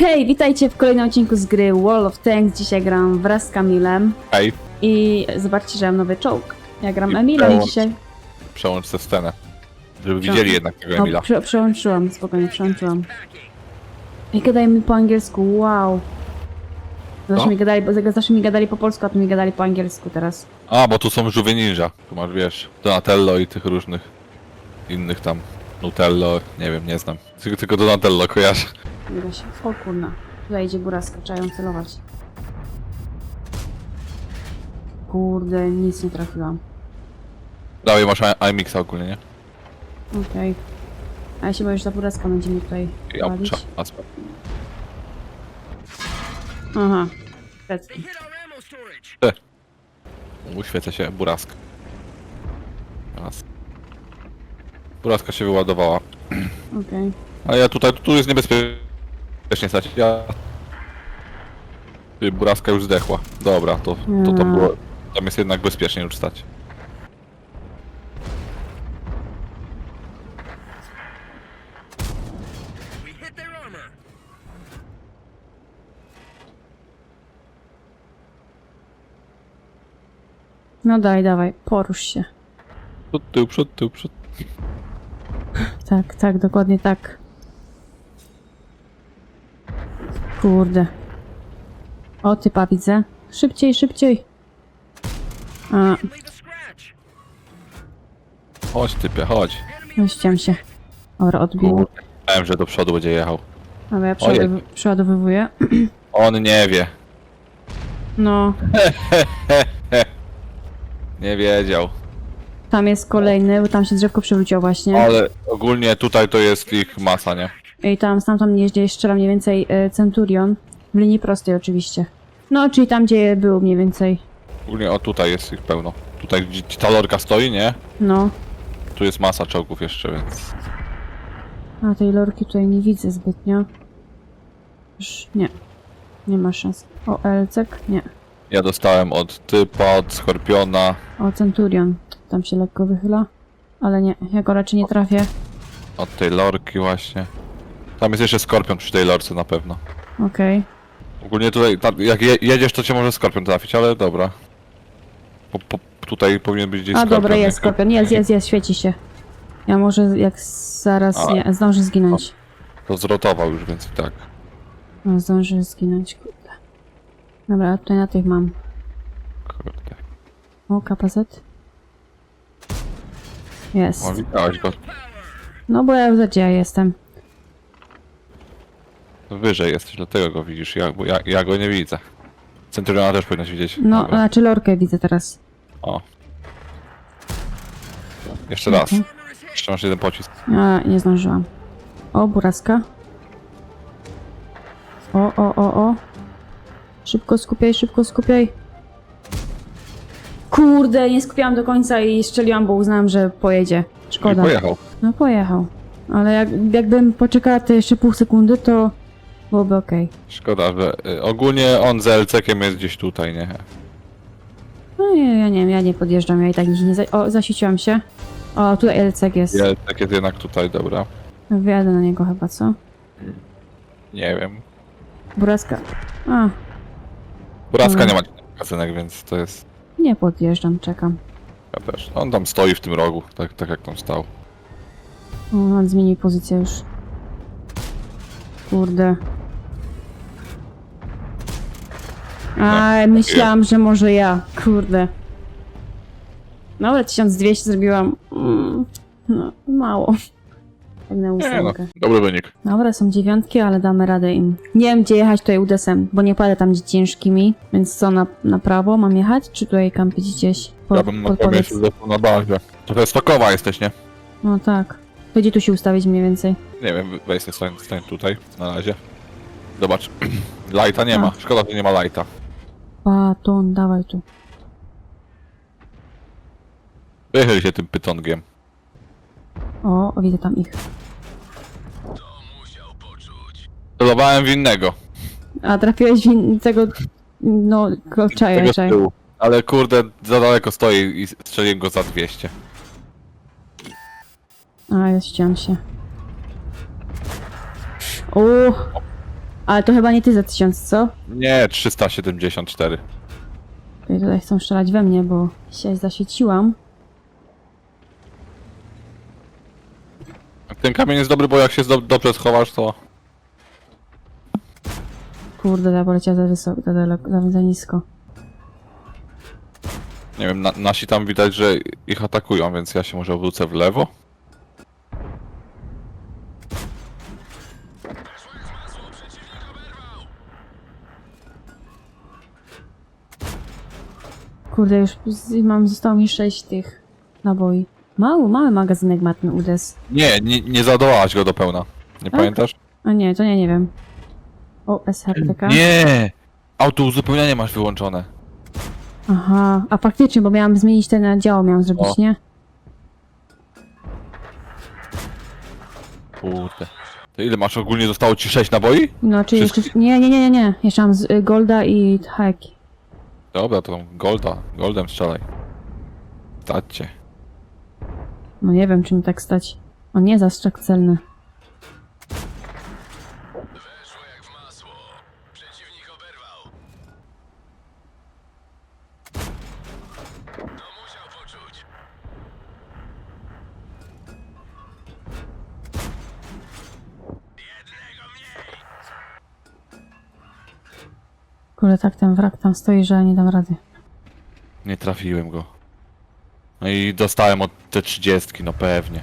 Hej, witajcie w kolejnym odcinku z gry Wall of Tanks. Dzisiaj gram wraz z Kamilem Hej, i zobaczcie, że mam nowy czołg. Ja gram I Emilem przełącz. dzisiaj. przełącz tę scenę. Żeby widzieli jednak tego Emila. O, prze przełączyłam, spokojnie, przełączyłam. I gadaj mi po angielsku, wow. Zawsze No. mi gadali, bo zawsze mi gadali po polsku, a tu mi gadali po angielsku teraz. A, bo tu są żółwie ninja. Tu masz, wiesz, Donatello i tych różnych innych tam. Nutello, nie wiem, nie znam. Tylko, tylko Donatello kojarzę. Nie da się. O kurna. Tutaj idzie góra, skaczają celować. Kurde, nic nie trafiłam. Dalej masz IMX ogólnie, nie? Okej. A ja się boję, że ta buraska będzie mi tutaj walić. obcza. aspekt. Aha. Pecki. Uświeca się burask. Raz. Buraska się wyładowała. Okej. A ja tutaj, tu jest niebezpiecznie stać. Ja... Ty, Buraska już zdechła. Dobra, to, to, Mm. było... Tam jest jednak bezpiecznie już stać. No daj, dawaj, porusz się. Przód, tył, przód, tył, przód. Tak, tak, dokładnie tak. Kurde. O, typa widzę. Szybciej, szybciej. A, Chodź typie, chodź. ściem się. Dobra, odbił. Wiem, że do przodu będzie jechał. Dobra, ja Ojej. przeładow przeładowywuję. On nie wie. No, Nie wiedział. tam jest kolejny, bo tam się drzewko przewróciło właśnie. Ale ogólnie tutaj to jest ich masa, nie? I tam stamtąd jeździ strzela mniej więcej e, Centurion. W linii prostej oczywiście. No, czyli tam, gdzie był mniej więcej. Ogólnie o tutaj jest ich pełno. Tutaj gdzie ta lorka stoi, nie? No. Tu jest masa czołgów jeszcze, więc... A tej lorki tutaj nie widzę zbytnio. Już nie. Nie ma szans. O, Elcek? Nie. Ja dostałem od typa, od Skorpiona, O, Centurion. Tam się lekko wychyla. Ale nie, ja go raczej nie trafię. od tej lorki właśnie. Tam jest jeszcze Skorpion przy tej lorce na pewno. Okej. Ogólnie tutaj, ta, jak je, jedziesz, to cię może Skorpion trafić, ale dobra. Po, po, tutaj powinien być gdzieś A, Skorpion. dobra, jest nie? skorpion. Jest, jest, jest, świeci się. Ja może jak zaraz A. nie, zdążę zginąć. To zrotował już, więc tak. No, zdążę zginąć, kurde. Dobra, a tutaj na tych mam. Kurde. O, KPZ. Jest. O, widziałeś go. No bo ja gdzie ja jestem. Wyżej jesteś, dlatego go widzisz, ja, bo ja, ja go nie widzę. Centuriona też powinnaś widzieć. No, Dobra. znaczy lorkę widzę teraz. O. Jeszcze raz. Jeszcze masz jeden pocisk. A, nie zdążyłam. O, buraska. O, o, o, o. Szybko skupiaj, szybko skupiaj. Kurde, nie skupiłam do końca i strzeliłam, bo uznałam, że pojedzie. I Szkoda. pojechał. No pojechał. Ale jak, jakbym poczekała te jeszcze pół sekundy, to byłoby okej. Szkoda, że y, ogólnie on z LC-kiem jest gdzieś tutaj, nie? No nie, ja nie wiem, ja nie podjeżdżam, ja i tak nie... Za... O, zasieciłam się. O, tutaj LCG jest. LC jest jednak tutaj, dobra. Wjadę na niego chyba, co? Nie wiem. Buraska. A, Buraska nie ma kasynek, więc to jest... nie podjeżdżam, czekam. Ja też. On tam stoi w tym rogu, tak, tak jak tam stał. O, on zmienił pozycję już. Kurde. A, myślałam, że może ja. Kurde. Dobra, 1200 zrobiłam. Mm, no, mało. Tak na Nie no, ósemkę. dobry wynik. Dobra, są dziewiątki, ale damy radę im. Nie wiem, gdzie jechać tutaj udesem, bo nie padę tam ciężkimi. Więc co, na, na prawo mam jechać, czy tutaj kampić gdzieś? Po, Ja bym na podpowiedz. na bazie. Trochę stokowa jesteś, nie? No tak. To gdzie tu się ustawić mniej więcej? Nie wiem, weź sobie stań, stań tutaj, na razie. Zobacz. Lighta nie ma. Szkoda, że nie ma lighta. Baton, dawaj tu. Wychyl się tym pytongiem. O, widzę tam ich. Celowałem w innego. A trafiłeś w in- tego, no, ko- czaja, Tego z czaja. tyłu. Ale kurde, za daleko stoi i strzeliłem go za 200. A, ja ściąłem się. O, Ale to chyba nie ty za tysiąc, co? Nie, 374. Okej, tutaj chcą strzelać we mnie, bo się zaświeciłam. Ten kamień jest dobry, bo jak się do, dobrze schowasz, to... Kurde, ja poleciała za wysoko, za, daleko, za, za nisko. Nie wiem, na, nasi tam widać, że ich atakują, więc ja się może obrócę w lewo. Kurde, już mam, zostało mi sześć tych naboi. Mały, mały magazynek ma ten udes. Nie, nie, nie zadołałaś go do pełna. Nie Tak? pamiętasz? A nie, to nie, nie wiem. O, SHPK. Nie! Auto uzupełnianie masz wyłączone. Aha, a faktycznie, bo miałam zmienić ten działo, miałam zrobić, O. nie? Kurde. To ile masz ogólnie? Zostało ci 6 naboi? No, czy jeszcze... Nie, nie, nie, nie, nie. Jeszcze mam z, y, Golda i haki. Dobra, to Golda. Goldem strzelaj. Staćcie. No nie wiem, czy mi tak stać. O nie, zastrzak celny. Kurde, tak ten wrak tam stoi, że nie dam rady. Nie trafiłem go. No i dostałem od te 30, no pewnie.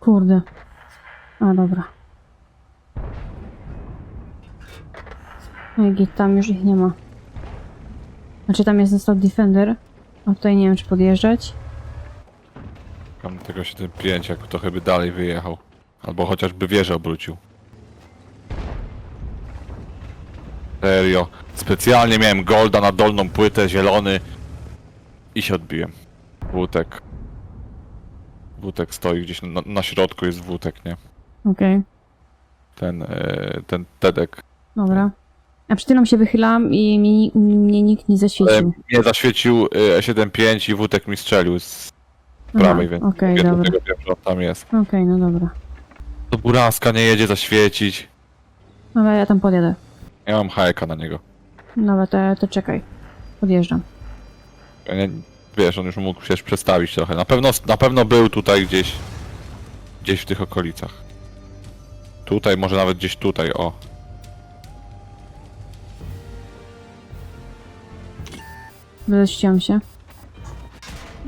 Kurde. A, dobra. I git, tam już ich nie ma. Znaczy tam jest został Defender. A tutaj nie wiem, czy podjeżdżać. Tam tego 75, jak trochę by dalej wyjechał. Albo chociażby wieżę obrócił. Serio. Specjalnie miałem golda na dolną płytę, zielony. I się odbiłem. Wótek. Wótek stoi gdzieś na, na środku jest wótek, nie? Okej, Ten, e, ten Tedek. dobra. A przy tym się wychylam i mi, mnie nikt nie E, zaświecił. mnie zaświecił e, 75 i wótek mi strzelił z prawej, więc Okej, wiem, dobra. dlatego wiem, że on tam jest. Okej, no dobra. To buraska nie jedzie zaświecić. Dobra, ja tam podjadę. Ja mam hajka na niego. Dobra, to, to czekaj. Podjeżdżam. Ja nie, wiesz, on już mógł się przestawić trochę. Na pewno, na pewno był tutaj gdzieś, gdzieś w tych okolicach. Tutaj, może nawet gdzieś tutaj, o. Wyleściłam się.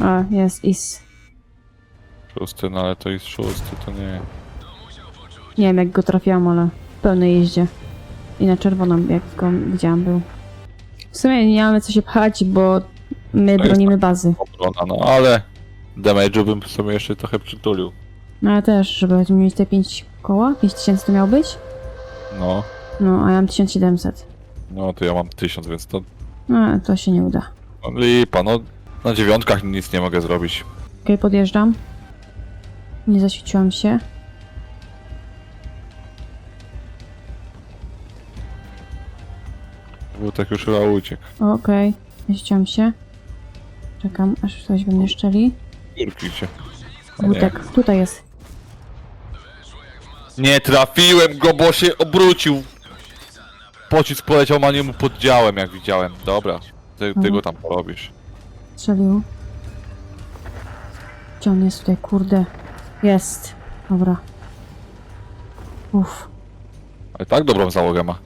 A, jest is. Szósty, no ale to jest szósty, to nie. Nie wiem jak go trafiłam, ale w pełnej jeździe. I na czerwoną, jak go widziałam był. W sumie nie mamy co się pchać, bo my jest bronimy bazy. Obrona, no ale damage'u bym sobie jeszcze trochę przytulił. No ale też, żeby mieć te 5 koła, 5000 to miał być? No, No, a ja mam 1700. no to ja mam tysiąc, więc to No, to się nie uda. No, lipa, no. Na dziewiątkach nic nie mogę zrobić. Okej, podjeżdżam. Nie zaświeciłam się. Wótek już chyba uciekł. Okej, zaświeciłam się. Czekam, aż ktoś we mnie szczeli. Górki się. Nie. Wutek, tutaj jest. Nie trafiłem go, bo się obrócił. Pocisk poleciał ma niemu pod działem, jak widziałem. Dobra, ty, ty Mhm. go tam porobisz. Strzelił. Gdzie on jest tutaj, kurde? Jest. Dobra. Uff. Ale tak dobrą załogę ma.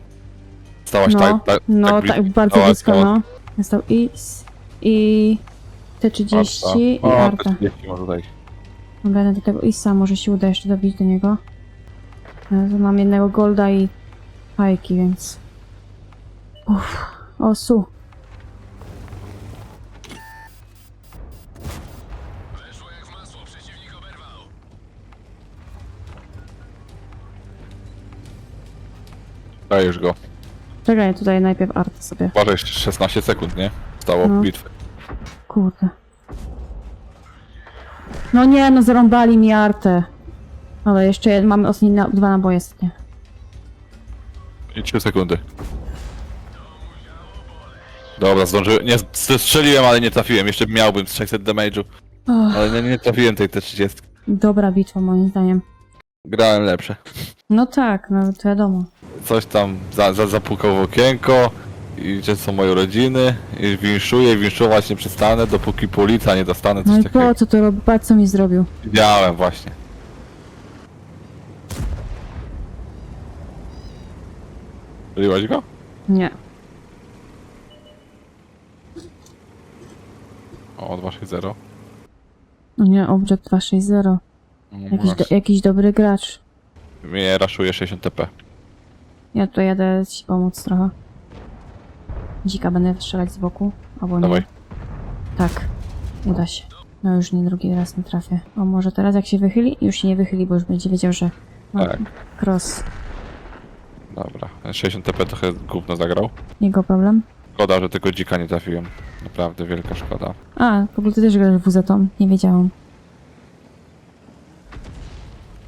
Stałaś No, tak, tak, no tak, tak, blisko, bardzo blisko, no. Został i... i... T30 i Arta. T30 może tutaj. Dobra, do tego Isa może się uda jeszcze dobić do niego. Ja tu Mam jednego golda i fajki, więc... Uff. O, su. Dajesz go. Czekaj, tutaj najpierw Arta sobie. Uważaj, jeszcze 16 sekund, nie? Stało No. bitwy. Kurde. No nie, no zarąbali mi Artę. Ale jeszcze jed- mamy ostatnie na, dwa naboje ostatnie. I 3 sekundy. Dobra, zdążyłem. Nie, strzeliłem, ale nie trafiłem. Jeszcze miałbym z 600 damage'u. Och, Ale nie, nie trafiłem tej T30. dobra bitwa moim zdaniem. Grałem lepsze. No tak, no to wiadomo. Coś tam za, za, zapukał w okienko. I gdzie są moje rodziny. I winszuję, winszować nie przestanę, dopóki policja nie dostanę No coś i takiego. po co to robi? Patrz co mi zrobił. Widziałem właśnie. Byliłaś go? Nie. O, 260. No nie, Object 260. Jakiś, do, jakiś dobry gracz. Mnie raszuje 60 TP. Ja tutaj jadę ci pomóc trochę. Dzika będę strzelać z boku, albo nie. Dawaj. Tak, uda się. No już nie drugi raz nie trafię. O, może teraz jak się wychyli? Już się nie wychyli, bo już będzie wiedział, że ma Tak. cross. Dobra. 60 TP trochę gówno zagrał. Jego problem. Szkoda, że tego dzika nie trafiłem. Naprawdę wielka szkoda. A, w ogóle ty też grasz WZ, nie wiedziałam.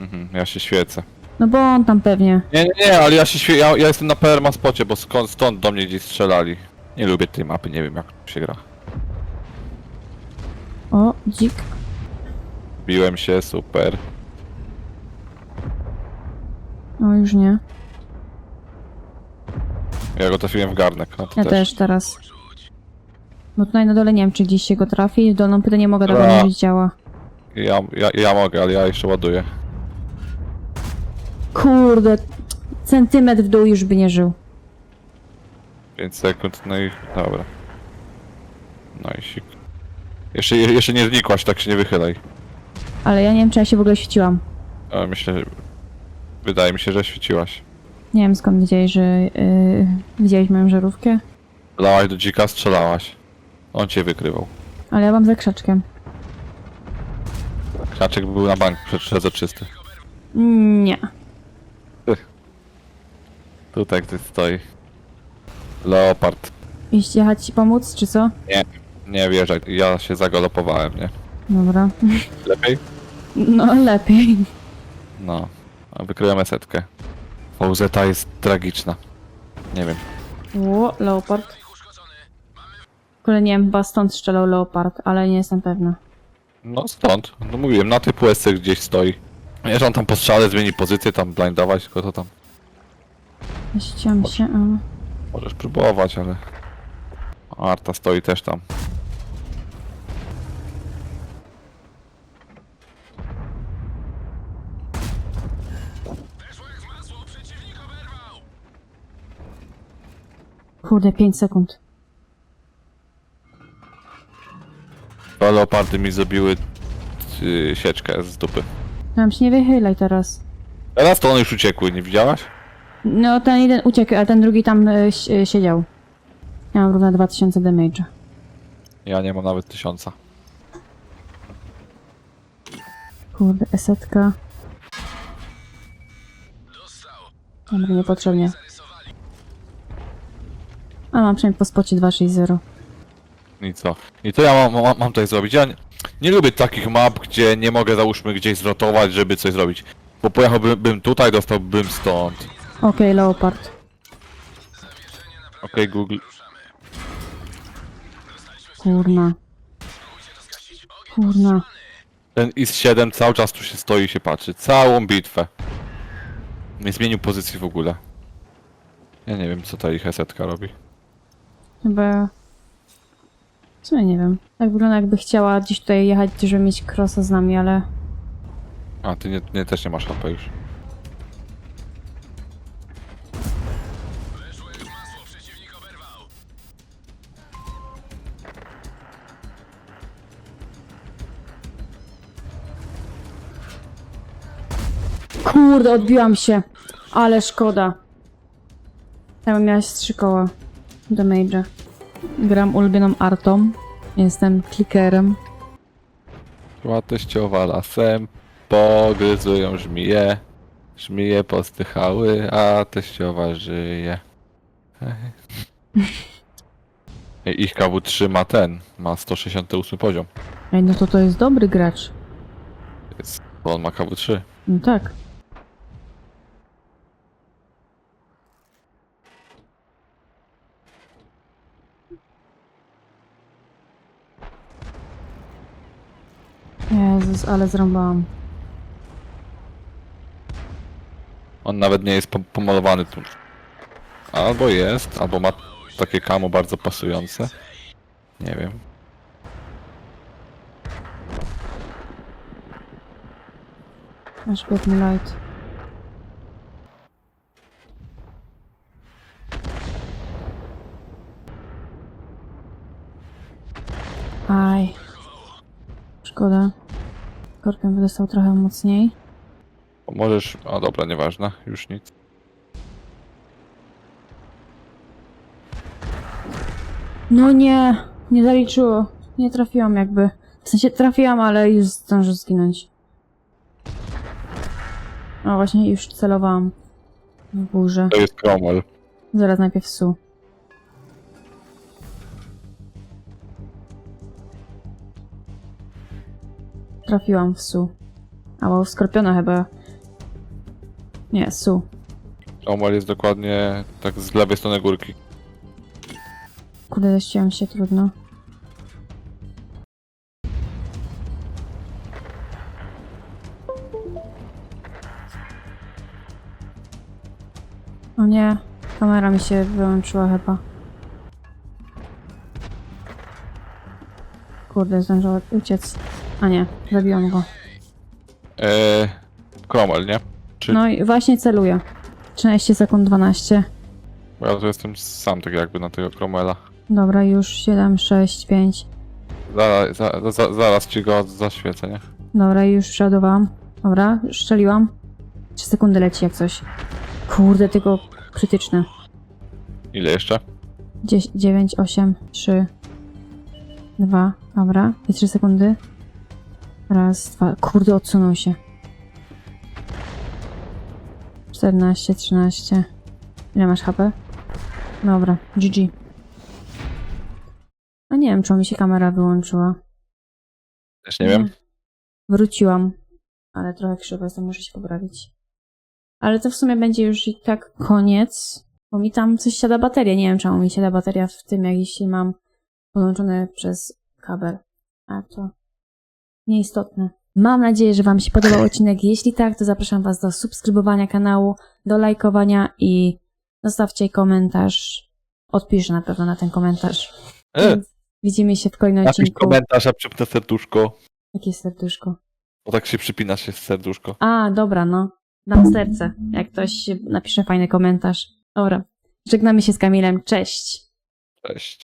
Mhm, ja się świecę. No bo on tam pewnie. Nie, nie, nie, ale ja się świe... ja, ja jestem na perma spocie, bo skąd, stąd do mnie gdzieś strzelali. Nie lubię tej mapy, nie wiem jak się gra. O, dzik. Biłem się, super. O, już nie. Ja go trafiłem w garnek. No to Ja też teraz. No tutaj na dole nie wiem, czy gdzieś się go trafi. W dolną pytę nie mogę tego Dobra. nie działa. Ja, ja, ja mogę, ale ja jeszcze ładuję. Kurde. Centymetr w dół już by nie żył. 5 sekund, no i dobra. No i sik. Jeszcze, jeszcze nie znikłaś, tak się nie wychylaj. Ale ja nie wiem, czy ja się w ogóle świeciłam. Ale myślę, że... Wydaje mi się, że świeciłaś. Nie wiem skąd wiedziałeś, że yy, widziałeś moją żarówkę. Lałaś do dzika, strzelałaś. On cię wykrywał. Ale ja mam za krzaczkiem. Krzaczek był na bank przed przezroczysty. Nie. Tutaj ktoś stoi. Leopard. Iść jechać ci pomóc, czy co? Nie wierzę, ja się zagalopowałem, nie? Dobra. Lepiej? No lepiej. No. A Wykryłem esetkę. VZ jest tragiczna. Nie wiem. Ło, leopard. W ogóle nie wiem, chyba stąd strzelał leopard, ale nie jestem pewna. No stąd. No mówiłem, na tej półesce gdzieś stoi. Nie, że on tam po strzale zmieni pozycję, tam blindować, tylko to tam Ściąłem się, a... możesz próbować, ale... Arta stoi też tam. Kurde, 5 sekund. Dwa leopardy mi zrobiły yy, sieczkę z dupy. Tam się nie wychylaj teraz. Teraz to one już uciekły, nie widziałaś? No, ten jeden uciekł, a ten drugi tam y, si- y, siedział. Ja mam równe 2000 damage. Ja nie mam nawet tysiąca. Kurde, esetka. Dobra, niepotrzebnie. A mam przynajmniej po spocie 260. I co? I co ja mam, mam, mam tutaj zrobić? Ja nie, nie lubię takich map, gdzie nie mogę załóżmy gdzieś zwrotować, żeby coś zrobić. Bo pojechałbym bym tutaj, dostałbym stąd. Okej, leopard. Okej, Google. Kurna. Kurna. Ten IS-7 cały czas tu się stoi i się patrzy. Całą bitwę. Nie zmienił pozycji w ogóle. Ja nie wiem, co ta ich esetka robi. Chyba... W sumie nie wiem. Tak wygląda jakby chciała gdzieś tutaj jechać, żeby mieć crossa z nami, ale... A, ty nie, nie też nie masz HP już. Kurde, odbiłam się. Ale szkoda. Tam miałaś trzy koła. Damage'a. Gram ulubioną artą. Jestem klikerem. Była teściowa lasem, pogryzują żmije. Żmije postychały, a teściowa żyje. Ich KW3 ma ten, ma 168 poziom. Ej, no to to jest dobry gracz. Jest, bo on ma KW3. No tak. Jezus, ale zrąbałam. On nawet nie jest po- pomalowany tu. Albo jest, albo ma takie kamo bardzo pasujące. Nie wiem. Aż biedny light. Aj. Szkoda. Korkiem by dostał trochę mocniej. Możesz. A dobra, nieważne, już nic. No nie, nie zaliczyło. Nie trafiłam jakby. W sensie trafiłam, ale już zdążę zginąć. No właśnie, już celowałam w burzę. To jest Cromwell. Zaraz najpierw su. Trafiłam w su. Albo w skorpiona chyba. Nie, su. Cromwell jest dokładnie tak z lewej strony górki. Kurde, zaściłam się, trudno. O nie, kamera mi się wyłączyła chyba. Kurde, zdążyła uciec. A nie, zabiłam go. Eee, Cromwell, nie? Czy... No i właśnie celuję. 13 sekund 12. Bo ja tu jestem sam tak jakby na tego Cromwella. Dobra, już 7, 6, 5. Zaraz, za, za, zaraz ci go zaświecę, nie? Dobra, już przeładowałam. Dobra, strzeliłam. 3 sekundy leci jak coś. Kurde, tylko krytyczne. Ile jeszcze? 9, 8, 3, 2, dobra. I 3 sekundy. Raz, dwa. Kurde, odsunął się. 14, 13. Ile masz HP? Dobra, GG. A nie wiem, czemu mi się kamera wyłączyła. Też nie wiem. Wróciłam, ale trochę krzywo jestem, muszę się poprawić. Ale to w sumie będzie już i tak koniec, bo mi tam coś siada bateria. Nie wiem, czemu mi siada bateria w tym, jak jeśli mam podłączone przez kabel. A to nieistotne. Mam nadzieję, że Wam się podobał odcinek. Jeśli tak, to zapraszam Was do subskrybowania kanału, do lajkowania i zostawcie komentarz. Odpiszę na pewno na ten komentarz. E, Więc Widzimy się w kolejnym napisz odcinku. komentarz, a przypnę serduszko. Jakie serduszko. Bo tak się przypina się serduszko. A, dobra, no. Dam serce, jak ktoś napisze fajny komentarz. Dobra. Żegnamy się z Kamilem. Cześć. Cześć.